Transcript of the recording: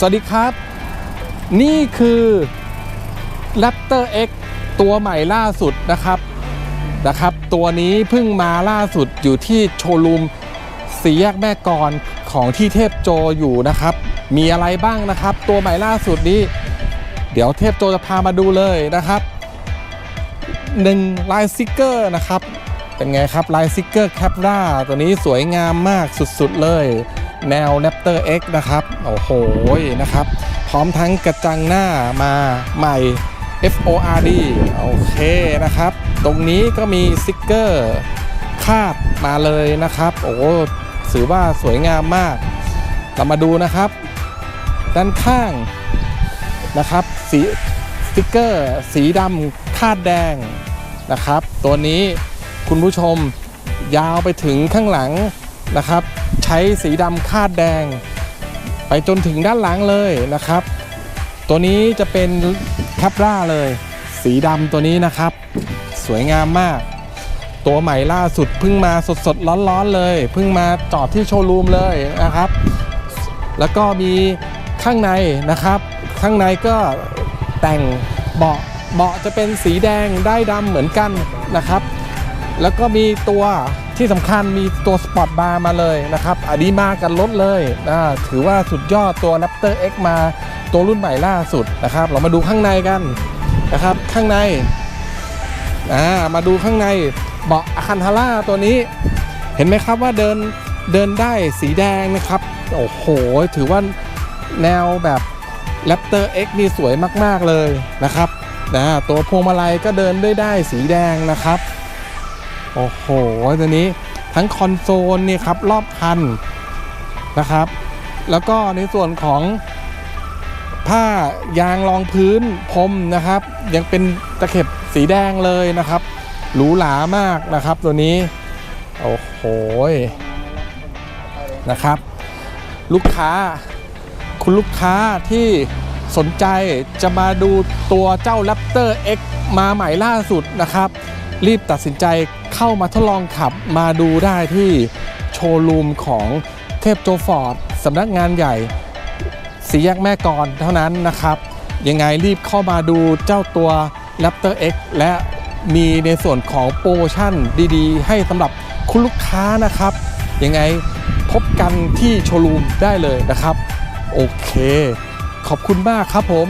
สวัสดีครับ นี่คือ Raptor X ตัวใหม่ล่าสุดนะครับนะครับ ตัวนี้เพิ่งมาล่าสุดอยู่ที่โชว์รูมสีแยกแม่กลของที่เทพโจอยู่นะครับ มีอะไรบ้างนะครับ ตัวใหม่ล่าสุดนี้ เดี๋ยวเทพโจจะพามาดูเลยนะครับหนึ่งลายสติกเกอร์นะครับ เป็นไงครับลายสติกเกอร์แคปราตัวนี้สวยงามมากสุดๆเลย แนว Raptor X นะครับ โอ้โหนะครับ พร้อมทั้งกระจังหน้ามาใหม่ FORD โอเคนะครับ ตรงนี้ก็มีสติกเกอร์คาดมาเลยนะครับ โอ้ถือว่าสวยงามมาก เรามาดูนะครับ ด้านข้างนะครับ สีสติกเกอร์สีดำคาดแดงนะครับ ตัวนี้คุณผู้ชมยาวไปถึงข้างหลังนะครับ ใช้สีดำคาดแดง ไปจนถึงด้านหลังเลยนะครับ ตัวนี้จะเป็นแคปราเลย สีดำตัวนี้นะครับ สวยงามมาก ตัวใหม่ล่าสุดเพิ่งมาสดๆร้อนๆเลยเพิ่งมาจอดที่โชว์รูมเลยนะครับ แล้วก็มีข้างในนะครับ ข้างในก็แต่งเบาะเบาะจะเป็นสีแดงได้ดำเหมือนกันนะครับ แล้วก็มีตัวที่สำคัญมีตัวสปอร์ตบาร์มาเลยนะครับอันนี้มากันรถเลยนะถือว่าสุดยอดตัว Raptor X มาตัวรุ่นใหม่ล่าสุดนะครับ เรามาดูข้างในกันนะครับ ข้างในอ่ามาดูข้างในเบาะอาคันทาร่าตัวนี้ เห็นไหมครับว่าเดินเดินได้สีแดงนะครับ โอ้โห ถือว่าแนวแบบ Raptor X นี่สวยมาก ๆ เลยนะครับนะตัวพวงมาลัยก็เดินด้ได้สีแดงนะครับ โอ้โหตัวนี้ทั้งคอนโซลนี่ครับรอบคันนะครับ แล้วก็ในส่วนของผ้ายางรองพื้นพรมนะครับ ยังเป็นตะเข็บสีแดงเลยนะครับหรูหรามากนะครับตัวนี้ โอ้โหนะครับ ลูกค้า คุณลูกค้าที่สนใจจะมาดูตัวเจ้า Raptor X มาใหม่ล่าสุดนะครับ รีบตัดสินใจเข้ามาทดลองขับมาดูได้ที่โชว์รูมของเทพโจฟอร์ดสำนักงานใหญ่สีแยกแม่กลเท่านั้นนะครับ ยังไงรีบเข้ามาดูเจ้าตัว Raptor X และมีในส่วนของโปรโมชั่นดีๆ ให้สำหรับคุณลูกค้านะครับ ยังไงพบกันที่โชว์รูมได้เลยนะครับ โอเค ขอบคุณมากครับผม